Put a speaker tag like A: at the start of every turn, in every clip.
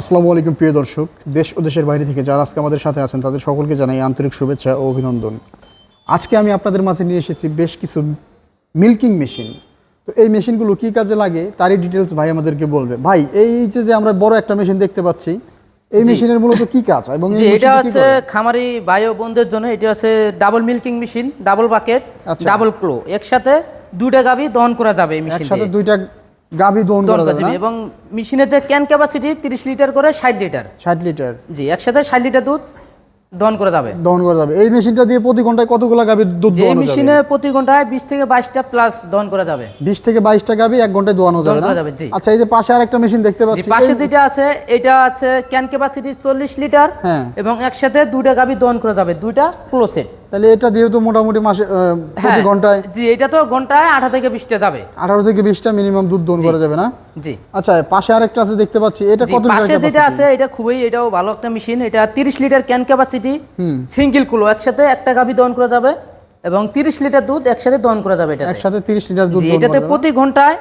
A: আসসালামু আলাইকুম প্রিয় দর্শক। দেশ ও দেশের বাইরে থেকে যারা আজকে আমাদের সাথে আছেন তাদের সকলকে জানাই আন্তরিক শুভেচ্ছা ও অভিনন্দন। আজকে আমি আপনাদের মাঝে নিয়ে এসেছি বেশ কিছু মিল্কিং মেশিন। তো এই মেশিনগুলো কি কাজে লাগে তারই ডিটেলস ভাই আমাদেরকে বলবে। ভাই এই যে যে আমরা বড় একটা মেশিন দেখতে পাচ্ছি এই মেশিনের মূলত কি কাজ এবং
B: এটা হচ্ছে খামারি বায়ো বোনদের জন্য এটা হচ্ছে double milking machine double bucket. Double claw একসাথে দুইটা গাভি দহন করা যাবে এই মেশিন
A: একসাথে দুইটা গাভী দহন
B: দহন
A: করা যাবে
B: এবং মেশিনের যে ক্যান ক্যাপাসিটি তিরিশ লিটার করে ষাট লিটার।
A: ষাট লিটার।
B: জি একসাথে ষাট লিটার দুধ দহন করা যাবে।
A: দহন করা যাবে। এই মেশিনটা দিয়ে প্রতি ঘন্টায় কতগুলো গাভীর দুধ
B: যে এই
A: দোয়ানো যাবে?
B: মেশিনে প্রতি ঘন্টায় বিশ থেকে বাইশটা প্লাস দহন করা যাবে।
A: বিশ থেকে বাইশটা গাভী এক ঘন্টায় দোয়ানো যাবে না। আচ্ছা এই যে পাশে আরেকটা মেশিন দেখতে পাচ্ছি।
B: পাশে যেটা আছে এটা আছে ক্যান ক্যাপাসিটি চল্লিশ লিটার
A: হ্যাঁ।
B: এবং একসাথে দুইটা গাভি দহন করা যাবে। দুইটা ক্লোসেট
A: তাহলে এটা যেহেতু মোটামুটি মাসে প্রতি
B: হ্যাঁ
A: ঘন্টায়
B: জি এটা তো ঘন্টায় আঠা থেকে বিশটা যাবে।
A: আঠারো থেকে বিশটা মিনিমাম দুধ দোন করা যাবে না?
B: জি।
A: আচ্ছা পাশে আরেকটা আছে দেখতে পাচ্ছি এটা কত লিটার
B: পাশে যেটা আছে এটা খুবই এটাও ভালো একটা মেশিন এটা তিরিশ লিটার ক্যান ক্যাপাসিটি সিঙ্গেল কুলো একসাথে একটা গাভি দহন করা যাবে এবং তিরিশ লিটার দুধ একসাথে দহন করা যাবে এটা
A: একসাথে তিরিশ লিটার দুধ
B: এটাতে প্রতি ঘন্টায়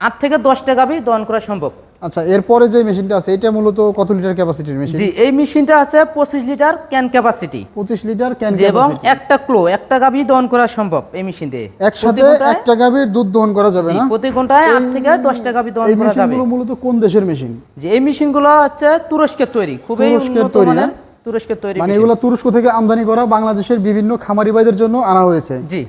B: আট থেকে দশটা গাভি দহন করা সম্ভব।
A: আচ্ছা এরপরে যে মেশিনটা আছে এটা মূলত কত লিটার ক্যাপাসিটির মেশিন?
B: জি এই মেশিনটা আছে পঁচিশ লিটার ক্যান ক্যাপাসিটি
A: পঁচিশ লিটার ক্যান
B: জি এবং একটা ক্লো একটা গাভি দহন করা সম্ভব এই মেশিন দিয়ে
A: একসাথে একটা গাভীর দুধ দহন করা যাবে না?
B: প্রতি ঘন্টায় আট থেকে দশটা গাভি দহন করা যাবে।
A: এই মেশিনগুলো মূলত কোন দেশের মেশিন?
B: যে এই মেশিনগুলো হচ্ছে তুরস্কের তৈরি খুবই
A: তুরস্কের তৈরি, না?
B: তুরস্কের তৈরি
A: মানে এগুলো তুরস্ক থেকে আমদানি করা বাংলাদেশের বিভিন্ন খামারি ভাইদের জন্য আনা হয়েছে।
B: জি।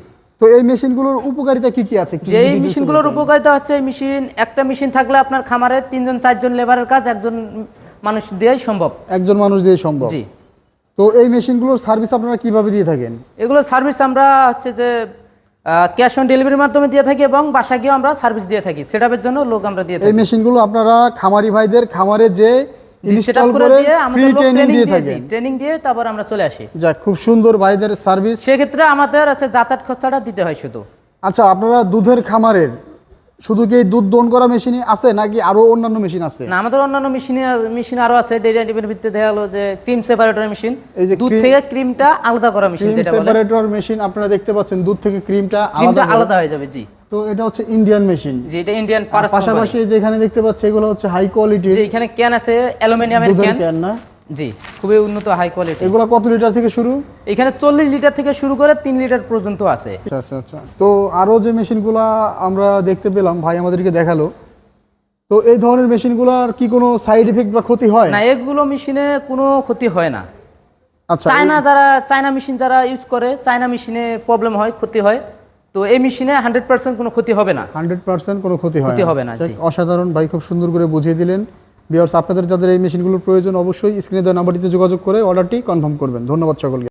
A: তো এই মেশিনগুলোর উপকারিতা কি কি আছে?
B: যে এই মেশিনগুলোর উপকারিতা? হচ্ছে এই মেশিন একটা মেশিন থাকলে আপনার খামারে তিনজন চারজন লেবারের কাজ একজন মানুষ দিয়েই সম্ভব।
A: একজন মানুষ দিয়ে সম্ভব।
B: জি।
A: তো এই মেশিনগুলোর সার্ভিস আপনারা কীভাবে দিয়ে থাকেন?
B: এগুলো সার্ভিস আমরা হচ্ছে যে ক্যাশ অন ডেলিভারির মাধ্যমে দিয়ে থাকি এবং বাসা গিয়েও আমরা সার্ভিস দিয়ে থাকি। সেটআপের জন্য লোক আমরা দিয়ে
A: এই মেশিনগুলো আপনারা খামারি ভাইদের খামারে যে ইনস্টল
B: করে
A: ফ্রি ট্রেনিং দিয়ে
B: ট্রেনিং দিয়ে তারপর আমরা চলে আসি।
A: যাক খুব সুন্দর ভাইদের সার্ভিস
B: সেক্ষেত্রে আমাদের আছে যাতায়াত খরচাটা দিতে হয় শুধু।
A: আচ্ছা আপনারা দুধের খামারের শুধু কি দুধ দোন করা মেশিনই আছে নাকি আরও অন্যান্য মেশিন আছে?
B: না আমাদের অন্যান্য মেশিনে মেশিন আরও আছে আইটেমের ভিত্তিতে দেখা গেলো যে ক্রিম সেপারেটর মেশিন
A: এই যে
B: দুধ থেকে ক্রিমটা আলাদা করা মেশিন যেটা বলে।
A: সেপারেটর মেশিন আপনারা দেখতে পাচ্ছেন দুধ থেকে ক্রিমটা আলাদা
B: আলাদা হয়ে যাবে জি।
A: তো এটা হচ্ছে ইন্ডিয়ান মেশিন
B: যে এটা ইন্ডিয়ান
A: পাশাপাশি যেখানে দেখতে পাচ্ছি এগুলো হচ্ছে হাই কোয়ালিটির
B: যে এখানে ক্যান আছে অ্যালুমিনিয়ামের ক্যান
A: ক্যান না?
B: জি খুবই উন্নত হাই কোয়ালিটি
A: এগুলো কত লিটার থেকে শুরু?
B: এখানে চল্লিশ লিটার থেকে শুরু করে তিন লিটার পর্যন্ত আছে।
A: আচ্ছা আচ্ছা আচ্ছা। তো আরও যে মেশিনগুলা আমরা দেখতে পেলাম ভাই আমাদেরকে দেখাল। তো এই ধরনের মেশিনগুলোর কি কোনো সাইড এফেক্ট বা ক্ষতি হয়?
B: না এগুলো মেশিনে কোনো ক্ষতি হয় না।
A: আচ্ছা
B: চায়না যারা চায়না মেশিন যারা ইউজ করে চায়না মেশিনে প্রবলেম হয় ক্ষতি হয়। তো এই মেশিনে হান্ড্রেড পার্সেন্ট কোনো ক্ষতি হবে না?
A: হান্ড্রেড পার্সেন্ট কোনো ক্ষতি
B: ক্ষতি হবে না,
A: অসাধারণ ভাই খুব সুন্দর করে বুঝিয়ে দিলেন। বিয়ার্স আপনাদের যাদের এই মেশিনগুলোর প্রয়োজন অবশ্যই স্ক্রিনে দেওয়া নাম্বারটিতে যোগাযোগ করে অর্ডারটি কনফার্ম করবেন। ধন্যবাদ সকলকে।